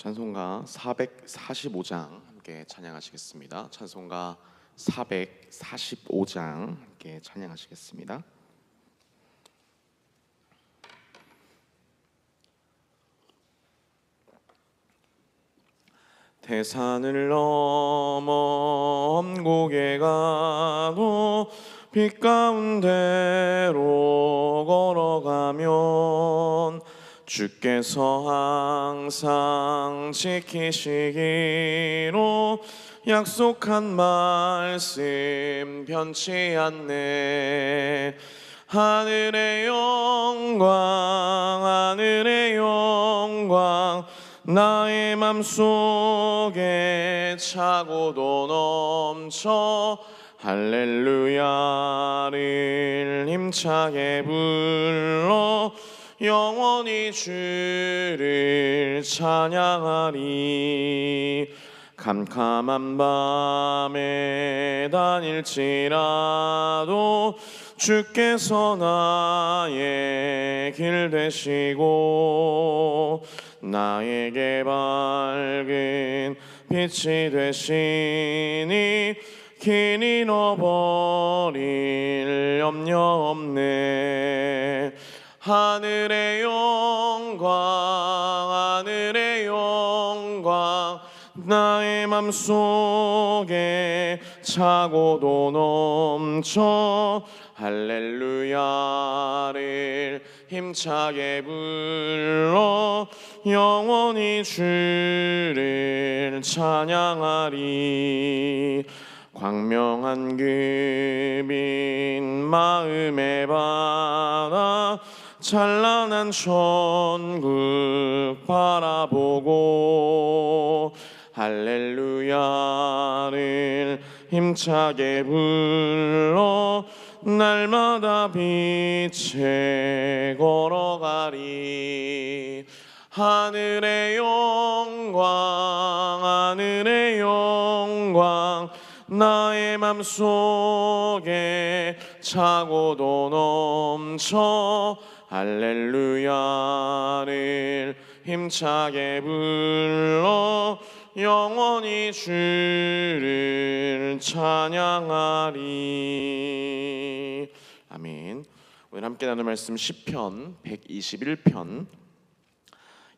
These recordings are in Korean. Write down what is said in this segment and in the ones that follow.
찬송가 445장 함께 찬양하시겠습니다. 찬송가 445장 함께 찬양하시겠습니다. 태산을 넘어 엄곡에 가도 빛 가운데로 걸어가면 주께서 항상 지키시기로 약속한 말씀 변치 않네. 하늘의 영광 하늘의 영광 나의 맘속에 차고도 넘쳐 할렐루야를 힘차게 불러 영원히 주를 찬양하리. 캄캄한 밤에 다닐지라도 주께서 나의 길 되시고 나에게 밝은 빛이 되시니 길 잃어버릴 염려 없네 하늘의 영광 하늘의 영광 나의 맘속에 차고도 넘쳐 할렐루야를 힘차게 불러 영원히 주를 찬양하리. 광명한 그빛 마음에 받아 찬란한 천국 바라보고 할렐루야를 힘차게 불러 날마다 빛에 걸어가리. 하늘의 영광 하늘의 영광 나의 맘속에 차고도 넘쳐 할렐루야를 힘차게 불러 영원히 주를 찬양하리. 아멘. 오늘 함께 나눌 말씀 시편 121편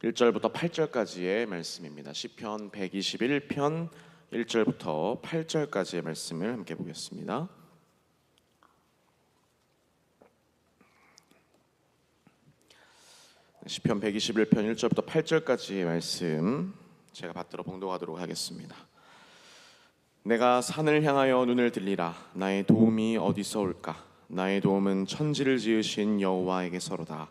1절부터 8절까지의 말씀입니다. 시편 121편 1절부터 8절까지의 말씀을 함께 보겠습니다 시편 121편 1절부터 8절까지의 말씀 제가 받들어 봉독하도록 하겠습니다. 내가 산을 향하여 눈을 들리라. 나의 도움이 어디서 올까? 나의 도움은 천지를 지으신 여호와에게서로다.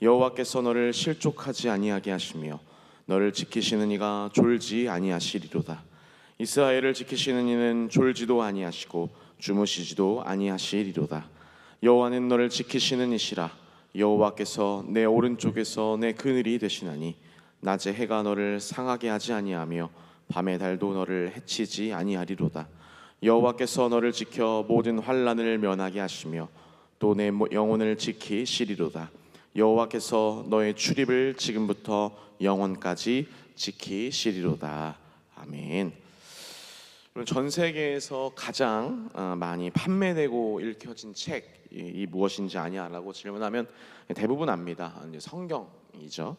여호와께서 너를 실족하지 아니하게 하시며 너를 지키시는 이가 졸지 아니하시리로다. 이스라엘을 지키시는 이는 졸지도 아니하시고 주무시지도 아니하시리로다. 여호와는 너를 지키시는 이시라 여호와께서 내 오른쪽에서 내 그늘이 되시나니 낮에 해가 너를 상하게 하지 아니하며 밤의 달도 너를 해치지 아니하리로다. 여호와께서 너를 지켜 모든 환란을 면하게 하시며 또 내 영혼을 지키시리로다. 여호와께서 너의 출입을 지금부터 영원까지 지키시리로다. 아멘. 전 세계에서 가장 어, 많이 판매되고 읽혀진 책 이 무엇인지 아냐라고 질문하면 대부분 압니다. 성경이죠.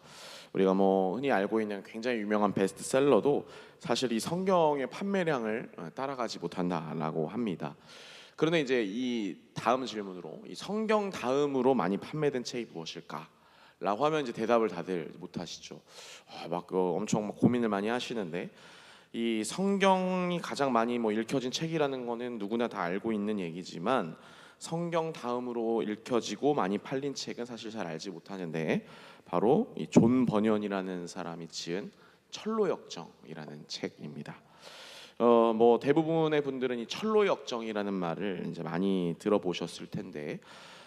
우리가 뭐 흔히 알고 있는 굉장히 유명한 베스트셀러도 사실 이 성경의 판매량을 어, 따라가지 못한다라고 합니다. 그런데 이제 이 다음 질문으로 이 성경 다음으로 많이 판매된 책이 무엇일까? 라고 하면 이제 대답을 다들 못 하시죠. 아, 막 그 엄청 막 고민을 많이 하시는데 이 성경이 가장 많이 뭐 읽혀진 책이라는 거는 누구나 다 알고 있는 얘기지만 성경 다음으로 읽혀지고 많이 팔린 책은 사실 잘 알지 못하는데 바로 이 존 버년이라는 사람이 지은 철로 역정이라는 책입니다. 어 뭐 대부분의 분들은 이 철로 역정이라는 말을 이제 많이 들어보셨을 텐데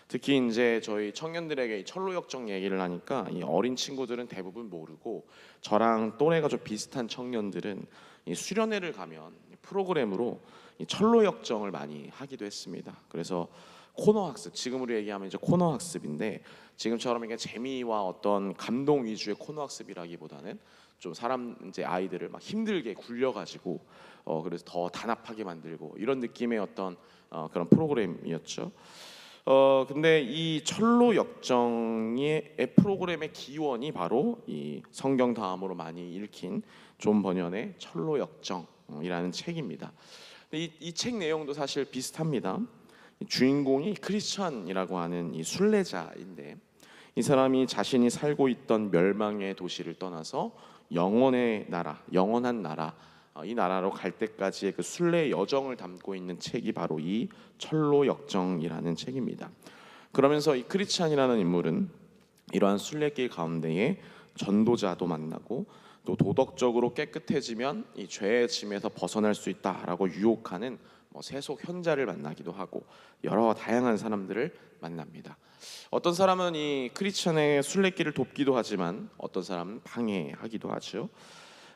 특히 이제 저희 청년들에게 이 철로 역정 얘기를 하니까 이 어린 친구들은 대부분 모르고 저랑 또래가 좀 비슷한 청년들은 이 수련회를 가면 프로그램으로 이 철로 역정을 많이 하기도 했습니다. 그래서 코너 학습 지금으로 얘기하면 이제 코너 학습인데 지금처럼 이게 재미와 어떤 감동 위주의 코너 학습이라기보다는 좀 사람 이제 아이들을 막 힘들게 굴려가지고 어 그래서 더 단합하게 만들고 이런 느낌의 어떤 어, 그런 프로그램이었죠. 어 근데 이 철로 역정의 프로그램의 기원이 바로 이 성경 다음으로 많이 읽힌 존 번연의 철로 역정이라는 책입니다. 이 책 내용도 사실 비슷합니다. 이 주인공이 크리스천이라고 하는 이 순례자인데 이 사람이 자신이 살고 있던 멸망의 도시를 떠나서 영원의 나라, 영원한 나라 어, 이 나라로 갈 때까지의 그 순례 여정을 담고 있는 책이 바로 이 철로 역정이라는 책입니다. 그러면서 이 크리스찬이라는 인물은 이러한 순례길 가운데에 전도자도 만나고 또 도덕적으로 깨끗해지면 이 죄의 짐에서 벗어날 수 있다라고 유혹하는 뭐 세속 현자를 만나기도 하고 여러 다양한 사람들을 만납니다. 어떤 사람은 이 크리스천의 순례길을 돕기도 하지만 어떤 사람은 방해하기도 하죠.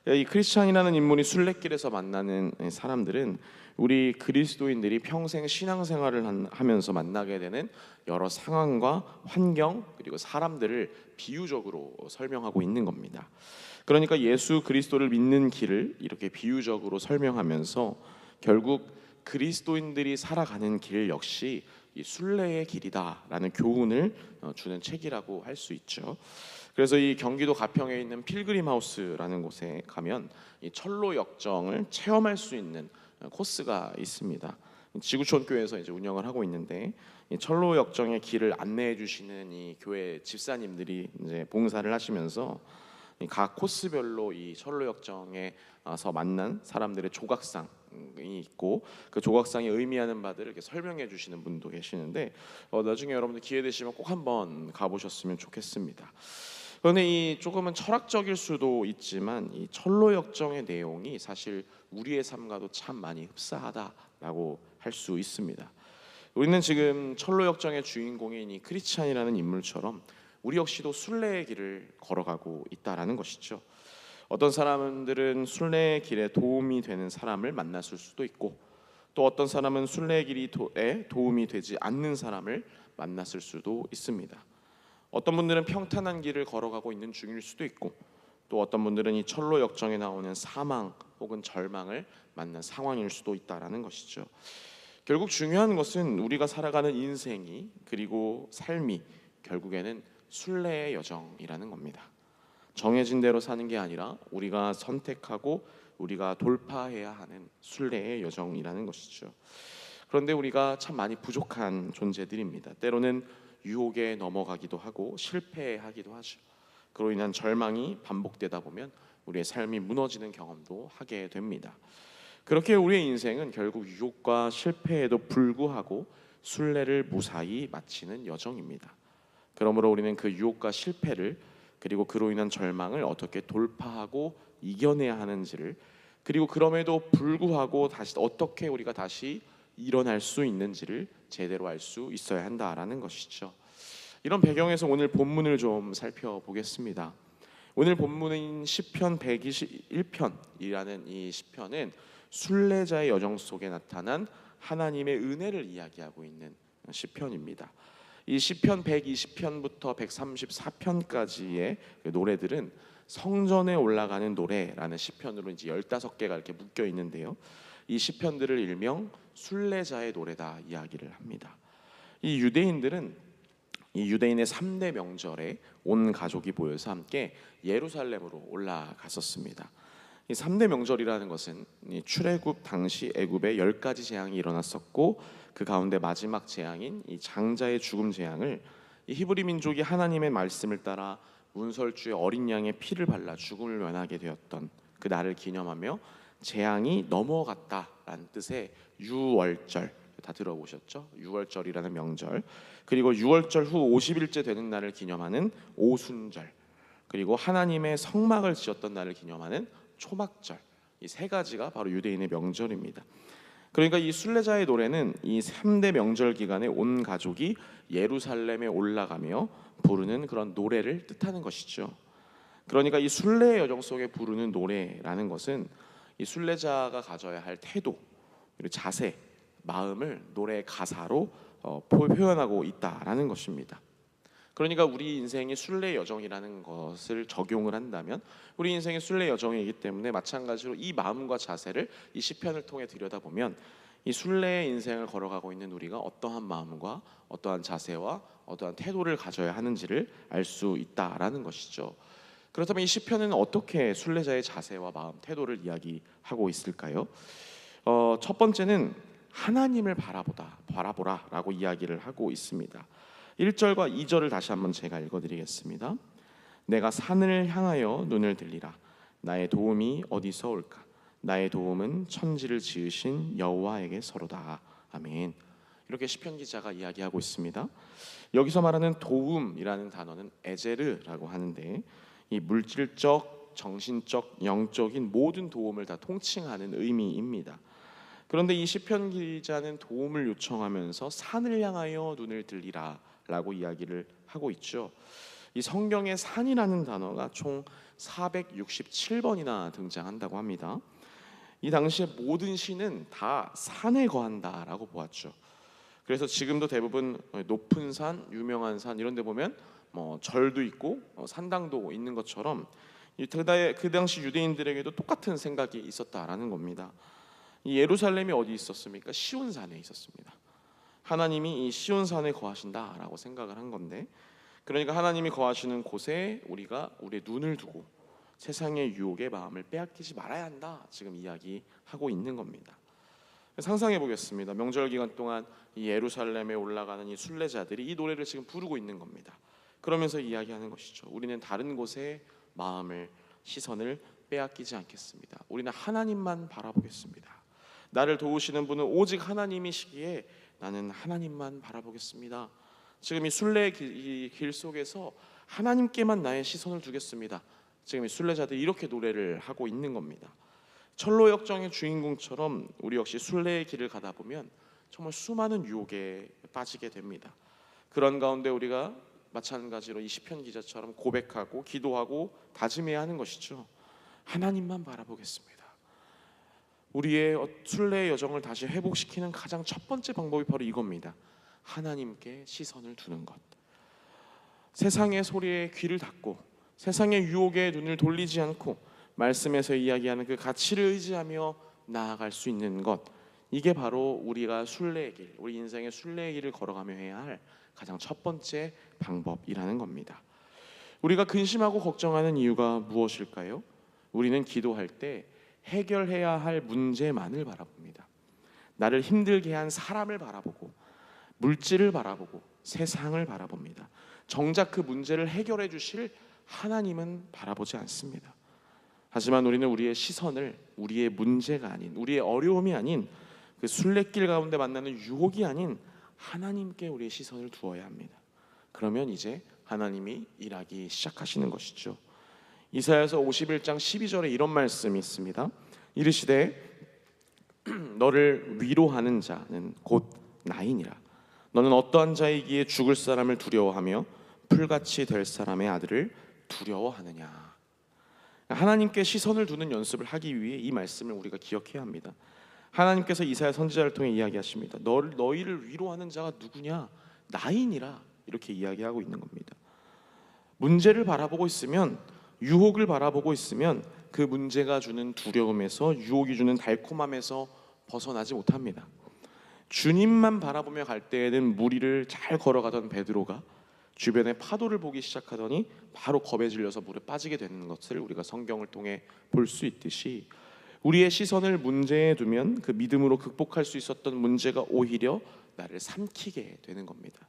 이 크리스천이라는 인물이 순례길에서 만나는 사람들은 우리 그리스도인들이 평생 신앙생활을 한- 하면서 만나게 되는 여러 상황과 환경 그리고 사람들을 비유적으로 설명하고 있는 겁니다. 그러니까 예수 그리스도를 믿는 길을 이렇게 비유적으로 설명하면서 결국 그리스도인들이 살아가는 길 역시 이 순례의 길이다라는 교훈을 어, 주는 책이라고 할 수 있죠. 그래서 이 경기도 가평에 있는 필그림 하우스라는 곳에 가면 이 철로 역정을 체험할 수 있는 어, 코스가 있습니다. 지구촌 교회에서 이제 운영을 하고 있는데 이 철로 역정의 길을 안내해 주시는 이 교회 집사님들이 이제 봉사를 하시면서 이 각 코스별로 이 철로 역정에서 만난 사람들의 조각상 이 있고 그 조각상이 의미하는 바들을 이렇게 설명해 주시는 분도 계시는데 어, 나중에 여러분들 기회 되시면 꼭 한번 가보셨으면 좋겠습니다. 그런데 이 조금은 철학적일 수도 있지만 이 철로 역정의 내용이 사실 우리의 삶과도 참 많이 흡사하다라고 할 수 있습니다. 우리는 지금 철로 역정의 주인공인 이 크리스찬이라는 인물처럼 우리 역시도 순례의 길을 걸어가고 있다라는 것이죠. 어떤 사람들은 순례의 길에 도움이 되는 사람을 만났을 수도 있고 또 어떤 사람은 순례의 길에 도움이 되지 않는 사람을 만났을 수도 있습니다. 어떤 분들은 평탄한 길을 걸어가고 있는 중일 수도 있고 또 어떤 분들은 이 철로 역정에 나오는 사망 혹은 절망을 만난 상황일 수도 있다라는 것이죠. 결국 중요한 것은 우리가 살아가는 인생이 그리고 삶이 결국에는 순례의 여정이라는 겁니다. 정해진 대로 사는 게 아니라 우리가 선택하고 우리가 돌파해야 하는 순례의 여정이라는 것이죠. 그런데 우리가 참 많이 부족한 존재들입니다. 때로는 유혹에 넘어가기도 하고 실패하기도 하죠. 그로 인한 절망이 반복되다 보면 우리의 삶이 무너지는 경험도 하게 됩니다. 그렇게 우리의 인생은 결국 유혹과 실패에도 불구하고 순례를 무사히 마치는 여정입니다. 그러므로 우리는 그 유혹과 실패를 그리고 그로 인한 절망을 어떻게 돌파하고 이겨내야 하는지를 그리고 그럼에도 불구하고 다시 어떻게 우리가 다시 일어날 수 있는지를 제대로 알 수 있어야 한다라는 것이죠. 이런 배경에서 오늘 본문을 좀 살펴보겠습니다. 오늘 본문인 시편 121편이라는 이 시편은 순례자의 여정 속에 나타난 하나님의 은혜를 이야기하고 있는 시편입니다. 이 시편 120편부터 134편까지의 그 노래들은 성전에 올라가는 노래라는 시편으로 이제 15개가 이렇게 묶여 있는데요. 이 시편들을 일명 순례자의 노래다 이야기를 합니다. 이 유대인들은 이 유대인의 3대 명절에 온 가족이 모여서 함께 예루살렘으로 올라갔었습니다. 이 3대 명절이라는 것은 이 출애굽 당시 애굽에 열 가지 재앙이 일어났었고 그 가운데 마지막 재앙인 이 장자의 죽음 재앙을 이 히브리 민족이 하나님의 말씀을 따라 문설주의 어린 양의 피를 발라 죽음을 면하게 되었던 그 날을 기념하며 재앙이 넘어갔다라는 뜻의 유월절 다 들어보셨죠? 유월절이라는 명절 그리고 유월절 후 50일째 되는 날을 기념하는 오순절 그리고 하나님의 성막을 지었던 날을 기념하는 초막절 이 세 가지가 바로 유대인의 명절입니다. 그러니까 이 순례자의 노래는 이 3대 명절 기간에 온 가족이 예루살렘에 올라가며 부르는 그런 노래를 뜻하는 것이죠. 그러니까 이 순례의 여정 속에 부르는 노래라는 것은 이 순례자가 가져야 할 태도, 그리고 자세, 마음을 노래의 가사로 어, 표- 표현하고 있다라는 것입니다. 그러니까 우리 인생이 순례 여정이라는 것을 적용을 한다면 우리 인생이 순례 여정이기 때문에 마찬가지로 이 마음과 자세를 이 시편을 통해 들여다보면 이 순례의 인생을 걸어가고 있는 우리가 어떠한 마음과 어떠한 자세와 어떠한 태도를 가져야 하는지를 알 수 있다라는 것이죠. 그렇다면 이 시편은 어떻게 순례자의 자세와 마음, 태도를 이야기하고 있을까요? 어, 첫 번째는 하나님을 바라보다 바라보라라고 이야기를 하고 있습니다. 1절과 2절을 다시 한번 제가 읽어드리겠습니다. 내가 산을 향하여 눈을 들리라. 나의 도움이 어디서 올까? 나의 도움은 천지를 지으신 여호와에게 서로다. 아멘. 이렇게 시편 기자가 이야기하고 있습니다. 여기서 말하는 도움이라는 단어는 에제르라고 하는데 이 물질적, 정신적, 영적인 모든 도움을 다 통칭하는 의미입니다. 그런데 이 시편 기자는 도움을 요청하면서 산을 향하여 눈을 들리라 라고 이야기를 하고 있죠. 이 성경에 산이라는 단어가 총 467번이나 등장한다고 합니다. 이 당시에 모든 시는 다 산에 거한다라고 보았죠. 그래서 지금도 대부분 높은 산, 유명한 산 이런 데 보면 뭐 절도 있고 어, 산당도 있는 것처럼 그 당시 유대인들에게도 똑같은 생각이 있었다라는 겁니다. 이 예루살렘이 어디 있었습니까? 시온산에 있었습니다. 하나님이 이 시온 산에 거하신다라고 생각을 한 건데 그러니까 하나님이 거하시는 곳에 우리가 우리의 눈을 두고 세상의 유혹의 마음을 빼앗기지 말아야 한다. 지금 이야기하고 있는 겁니다. 상상해 보겠습니다. 명절 기간 동안 이 예루살렘에 올라가는 이 순례자들이 이 노래를 지금 부르고 있는 겁니다. 그러면서 이야기하는 것이죠. 우리는 다른 곳에 마음을 시선을 빼앗기지 않겠습니다. 우리는 하나님만 바라보겠습니다. 나를 도우시는 분은 오직 하나님이시기에 나는 하나님만 바라보겠습니다. 지금 이 순례의 길, 속에서 하나님께만 나의 시선을 두겠습니다. 지금 이 순례자들이 이렇게 노래를 하고 있는 겁니다. 철로 역정의 주인공처럼 우리 역시 순례의 길을 가다 보면 정말 수많은 유혹에 빠지게 됩니다. 그런 가운데 우리가 마찬가지로 이 시편 기자처럼 고백하고 기도하고 다짐해야 하는 것이죠. 하나님만 바라보겠습니다. 우리의 어, 순례의 여정을 다시 회복시키는 가장 첫 번째 방법이 바로 이겁니다. 하나님께 시선을 두는 것. 세상의 소리에 귀를 닫고 세상의 유혹에 눈을 돌리지 않고 말씀에서 이야기하는 그 가치를 의지하며 나아갈 수 있는 것. 이게 바로 우리가 순례의 길, 우리 인생의 순례의 길을 걸어가며 해야 할 가장 첫 번째 방법이라는 겁니다. 우리가 근심하고 걱정하는 이유가 무엇일까요? 우리는 기도할 때 해결해야 할 문제만을 바라봅니다. 나를 힘들게 한 사람을 바라보고 물질을 바라보고 세상을 바라봅니다. 정작 그 문제를 해결해 주실 하나님은 바라보지 않습니다. 하지만 우리는 우리의 시선을 우리의 문제가 아닌 우리의 어려움이 아닌 그 순례길 가운데 만나는 유혹이 아닌 하나님께 우리의 시선을 두어야 합니다. 그러면 이제 하나님이 일하기 시작하시는 것이죠. 이사야서 51장 12절에 이런 말씀이 있습니다. 이르시되 너를 위로하는 자는 곧 나이니라. 너는 어떠한 자이기에 죽을 사람을 두려워하며 풀같이 될 사람의 아들을 두려워하느냐. 하나님께 시선을 두는 연습을 하기 위해 이 말씀을 우리가 기억해야 합니다. 하나님께서 이사야 선지자를 통해 이야기하십니다. 너 너희를 위로하는 자가 누구냐? 나이니라 이렇게 이야기하고 있는 겁니다. 문제를 바라보고 있으면 유혹을 바라보고 있으면 그 문제가 주는 두려움에서 유혹이 주는 달콤함에서 벗어나지 못합니다. 주님만 바라보며 갈 때에는 무리를 잘 걸어가던 베드로가 주변의 파도를 보기 시작하더니 바로 겁에 질려서 물에 빠지게 되는 것을 우리가 성경을 통해 볼 수 있듯이 우리의 시선을 문제에 두면 그 믿음으로 극복할 수 있었던 문제가 오히려 나를 삼키게 되는 겁니다.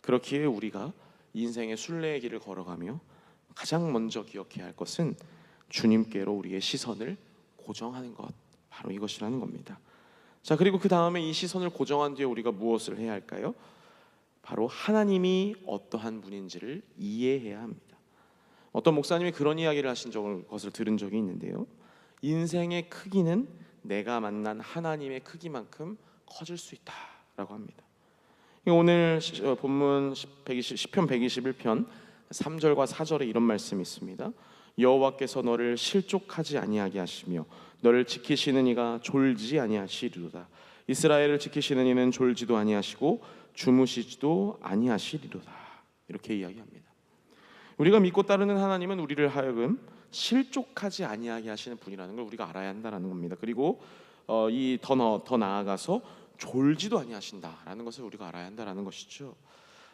그렇기에 우리가 인생의 순례의 길을 걸어가며 가장 먼저 기억해야 할 것은 주님께로 우리의 시선을 고정하는 것 바로 이것이라는 겁니다. 자 그리고 그 다음에 이 시선을 고정한 뒤에 우리가 무엇을 해야 할까요? 바로 하나님이 어떠한 분인지를 이해해야 합니다. 어떤 목사님이 그런 이야기를 하신 적을 것을 들은 적이 있는데요. 인생의 크기는 내가 만난 하나님의 크기만큼 커질 수 있다라고 합니다. 오늘 시- 어, 본문 120, 시편 121편 3절과 4절에 이런 말씀이 있습니다. 여호와께서 너를 실족하지 아니하게 하시며 너를 지키시는 이가 졸지 아니하시리로다. 이스라엘을 지키시는 이는 졸지도 아니하시고 주무시지도 아니하시리로다. 이렇게 이야기합니다. 우리가 믿고 따르는 하나님은 우리를 하여금 실족하지 아니하게 하시는 분이라는 걸 우리가 알아야 한다라는 겁니다. 그리고 어, 이더 더 나아가서 졸지도 아니하신다라는 것을 우리가 알아야 한다라는 것이죠.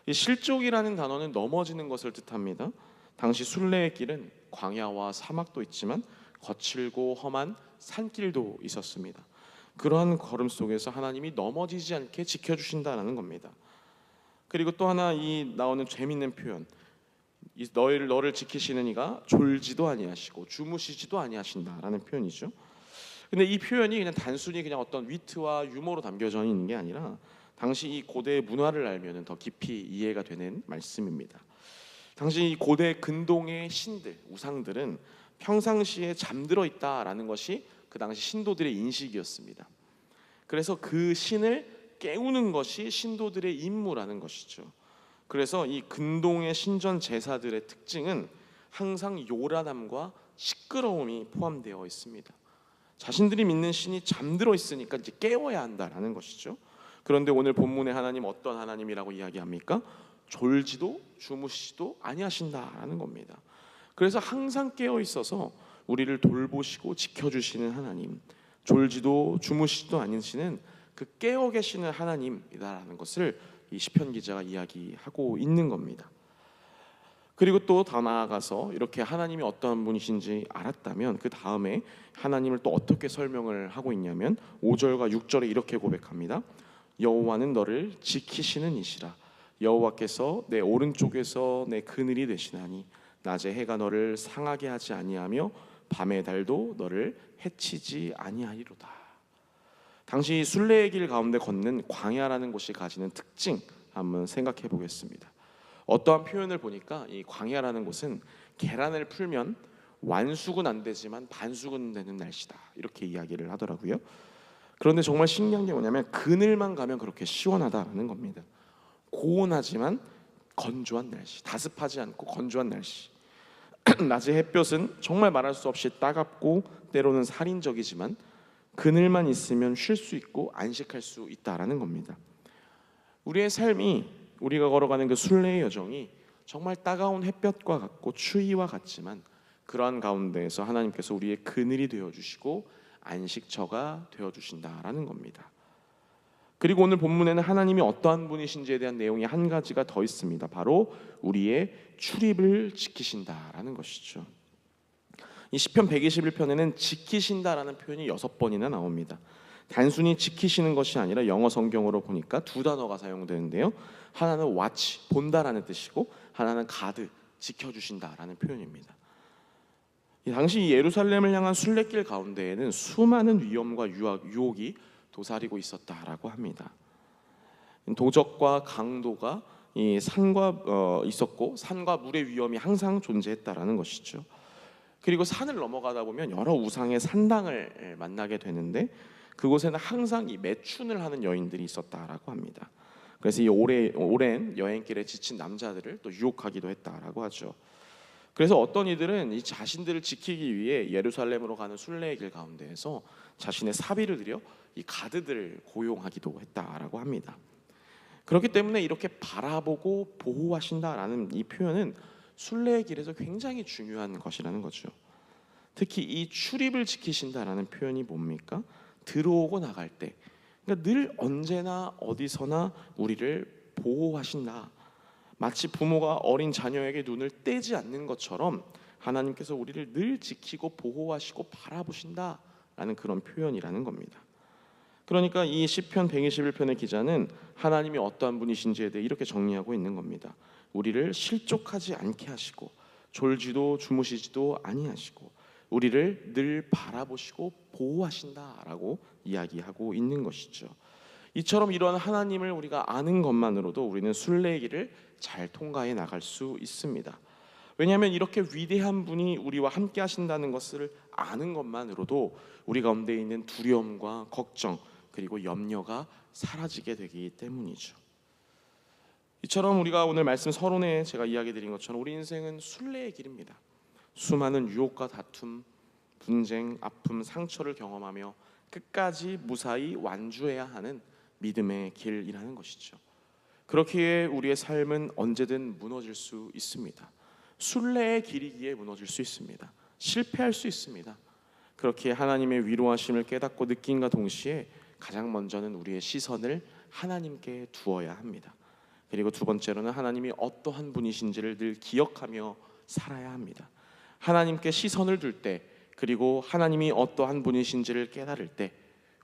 이 실족이라는 단어는 넘어지는 것을 뜻합니다. 당시 순례의 길은 광야와 사막도 있지만 거칠고 험한 산길도 있었습니다. 그러한 걸음 속에서 하나님이 넘어지지 않게 지켜주신다라는 겁니다. 그리고 또 하나 이 나오는 재밌는 표현, 이 너희를 너를 지키시는 이가 졸지도 아니하시고 주무시지도 아니하신다라는 표현이죠. 근데 이 표현이 그냥 단순히 그냥 어떤 위트와 유머로 담겨져 있는 게 아니라 당시 이 고대의 문화를 알면은 더 깊이 이해가 되는 말씀입니다. 당시 이 고대 근동의 신들, 우상들은 평상시에 잠들어 있다라는 것이 그 당시 신도들의 인식이었습니다. 그래서 그 신을 깨우는 것이 신도들의 임무라는 것이죠. 그래서 이 근동의 신전 제사들의 특징은 항상 요란함과 시끄러움이 포함되어 있습니다. 자신들이 믿는 신이 잠들어 있으니까 이제 깨워야 한다라는 것이죠. 그런데 오늘 본문의 하나님 어떤 하나님이라고 이야기합니까? 졸지도 주무시지도 아니하신다라는 겁니다. 그래서 항상 깨어 있어서 우리를 돌보시고 지켜주시는 하나님, 졸지도 주무시지도 아니시는 그 깨어 계시는 하나님이다라는 것을 이 시편 기자가 이야기하고 있는 겁니다. 그리고 또 더 나아가서 이렇게 하나님이 어떤 분이신지 알았다면 그 다음에 하나님을 또 어떻게 설명을 하고 있냐면 5절과 6절에 이렇게 고백합니다. 여호와는 너를 지키시는 이시라 여호와께서 내 오른쪽에서 내 그늘이 되시나니 낮에 해가 너를 상하게 하지 아니하며 밤의 달도 너를 해치지 아니하리로다. 당시 순례의 길 가운데 걷는 광야라는 곳이 가지는 특징 한번 생각해 보겠습니다. 어떠한 표현을 보니까 이 광야라는 곳은 계란을 풀면 완숙은 안 되지만 반숙은 되는 날씨다 이렇게 이야기를 하더라고요. 그런데 정말 신기한 게 뭐냐면 그늘만 가면 그렇게 시원하다는 겁니다. 고온하지만 건조한 날씨, 다습하지 않고 건조한 날씨. 낮의 햇볕은 정말 말할 수 없이 따갑고 때로는 살인적이지만 그늘만 있으면 쉴 수 있고 안식할 수 있다라는 겁니다. 우리의 삶이 우리가 걸어가는 그 순례의 여정이 정말 따가운 햇볕과 같고 추위와 같지만 그러한 가운데에서 하나님께서 우리의 그늘이 되어 주시고 안식처가 되어 주신다라는 겁니다. 그리고 오늘 본문에는 하나님이 어떠한 분이신지에 대한 내용이 한 가지가 더 있습니다. 바로 우리의 출입을 지키신다라는 것이죠. 이 시편 121편에는 지키신다라는 표현이 여섯 번이나 나옵니다. 단순히 지키시는 것이 아니라 영어 성경으로 보니까 두 단어가 사용되는데요. 하나는 watch 본다라는 뜻이고 하나는 guard 지켜주신다라는 표현입니다. 이 당시 예루살렘을 향한 순례길 가운데에는 수많은 위험과 유혹이 도사리고 있었다라고 합니다. 도적과 강도가 이 산과 어, 있었고 산과 물의 위험이 항상 존재했다라는 것이죠. 그리고 산을 넘어가다 보면 여러 우상의 산당을 만나게 되는데 그곳에는 항상 이 매춘을 하는 여인들이 있었다라고 합니다. 그래서 이 오래, 오랜 여행길에 지친 남자들을 또 유혹하기도 했다라고 하죠. 그래서 어떤 이들은 이 자신들을 지키기 위해 예루살렘으로 가는 순례의 길 가운데에서 자신의 사비를 들여 이 가드들을 고용하기도 했다라고 합니다. 그렇기 때문에 이렇게 바라보고 보호하신다라는 이 표현은 순례의 길에서 굉장히 중요한 것이라는 거죠. 특히 이 출입을 지키신다라는 표현이 뭡니까? 들어오고 나갈 때, 그러니까 늘 언제나 어디서나 우리를 보호하신다. 마치 부모가 어린 자녀에게 눈을 떼지 않는 것처럼 하나님께서 우리를 늘 지키고 보호하시고 바라보신다라는 그런 표현이라는 겁니다. 그러니까 이 시편 121편의 기자는 하나님이 어떠한 분이신지에 대해 이렇게 정리하고 있는 겁니다. 우리를 실족하지 않게 하시고 졸지도 주무시지도 아니하시고 우리를 늘 바라보시고 보호하신다라고 이야기하고 있는 것이죠. 이처럼 이런 하나님을 우리가 아는 것만으로도 우리는 순례의 길을 잘 통과해 나갈 수 있습니다. 왜냐하면 이렇게 위대한 분이 우리와 함께 하신다는 것을 아는 것만으로도 우리 가운데 있는 두려움과 걱정 그리고 염려가 사라지게 되기 때문이죠. 이처럼 우리가 오늘 말씀 서론에 제가 이야기 드린 것처럼 우리 인생은 순례의 길입니다. 수많은 유혹과 다툼, 분쟁, 아픔, 상처를 경험하며 끝까지 무사히 완주해야 하는 믿음의 길이라는 것이죠. 그렇기에 우리의 삶은 언제든 무너질 수 있습니다. 순례의 길이기에 무너질 수 있습니다. 실패할 수 있습니다. 그렇게 하나님의 위로하심을 깨닫고 느낀과 동시에 가장 먼저는 우리의 시선을 하나님께 두어야 합니다. 그리고 두 번째로는 하나님이 어떠한 분이신지를 늘 기억하며 살아야 합니다. 하나님께 시선을 둘 때, 그리고 하나님이 어떠한 분이신지를 깨달을 때,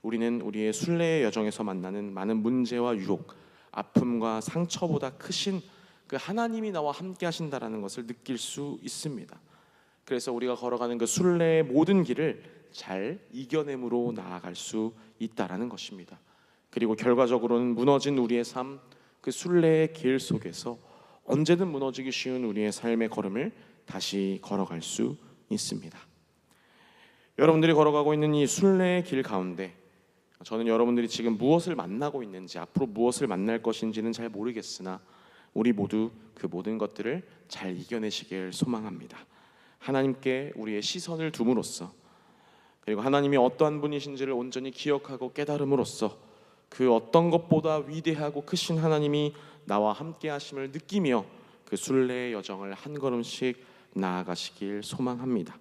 우리는 우리의 순례의 여정에서 만나는 많은 문제와 유혹, 아픔과 상처보다 크신 그 하나님이 나와 함께 하신다라는 것을 느낄 수 있습니다. 그래서 우리가 걸어가는 그 순례의 모든 길을 잘 이겨냄으로 나아갈 수 있다라는 것입니다. 그리고 결과적으로는 무너진 우리의 삶, 그 순례의 길 속에서 언제든 무너지기 쉬운 우리의 삶의 걸음을 다시 걸어갈 수 있습니다. 여러분들이 걸어가고 있는 이 순례의 길 가운데 저는 여러분들이 지금 무엇을 만나고 있는지 앞으로 무엇을 만날 것인지는 잘 모르겠으나 우리 모두 그 모든 것들을 잘 이겨내시길 소망합니다. 하나님께 우리의 시선을 둠으로써 그리고 하나님이 어떠한 분이신지를 온전히 기억하고 깨달음으로써 그 어떤 것보다 위대하고 크신 하나님이 나와 함께 하심을 느끼며 그 순례의 여정을 한 걸음씩 나아가시길 소망합니다.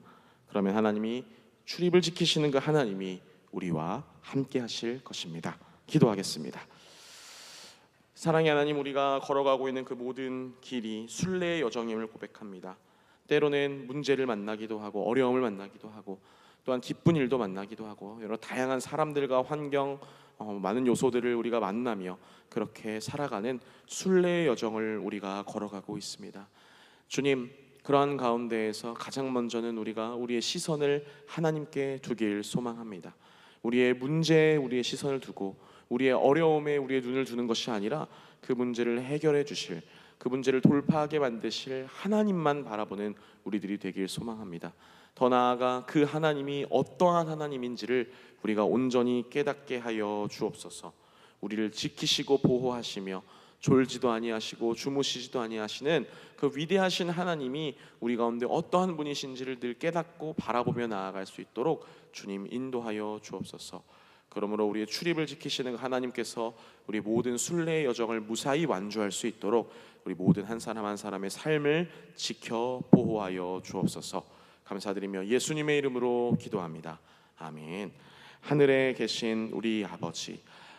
그러면 하나님이 출입을 지키시는 그 하나님이 우리와 함께 하실 것입니다. 기도하겠습니다. 사랑의 하나님 우리가 걸어가고 있는 그 모든 길이 순례의 여정임을 고백합니다. 때로는 문제를 만나기도 하고 어려움을 만나기도 하고 또한 기쁜 일도 만나기도 하고 여러 다양한 사람들과 환경 어, 많은 요소들을 우리가 만나며 그렇게 살아가는 순례의 여정을 우리가 걸어가고 있습니다. 주님 그러한 가운데에서 가장 먼저는 우리가 우리의 시선을 하나님께 두길 소망합니다. 우리의 문제에 우리의 시선을 두고 우리의 어려움에 우리의 눈을 두는 것이 아니라 그 문제를 해결해 주실 그 문제를 돌파하게 만드실 하나님만 바라보는 우리들이 되길 소망합니다. 더 나아가 그 하나님이 어떠한 하나님인지를 우리가 온전히 깨닫게 하여 주옵소서. 우리를 지키시고 보호하시며 졸지도 아니하시고 주무시지도 아니하시는 그 위대하신 하나님이 우리 가운데 어떠한 분이신지를 늘 깨닫고 바라보며 나아갈 수 있도록 주님 인도하여 주옵소서. 그러므로 우리의 출입을 지키시는 하나님께서 우리 모든 순례의 여정을 무사히 완주할 수 있도록 우리 모든 한 사람 한 사람의 삶을 지켜 보호하여 주옵소서. 감사드리며 예수님의 이름으로 기도합니다. 아멘. 하늘에 계신 우리 아버지,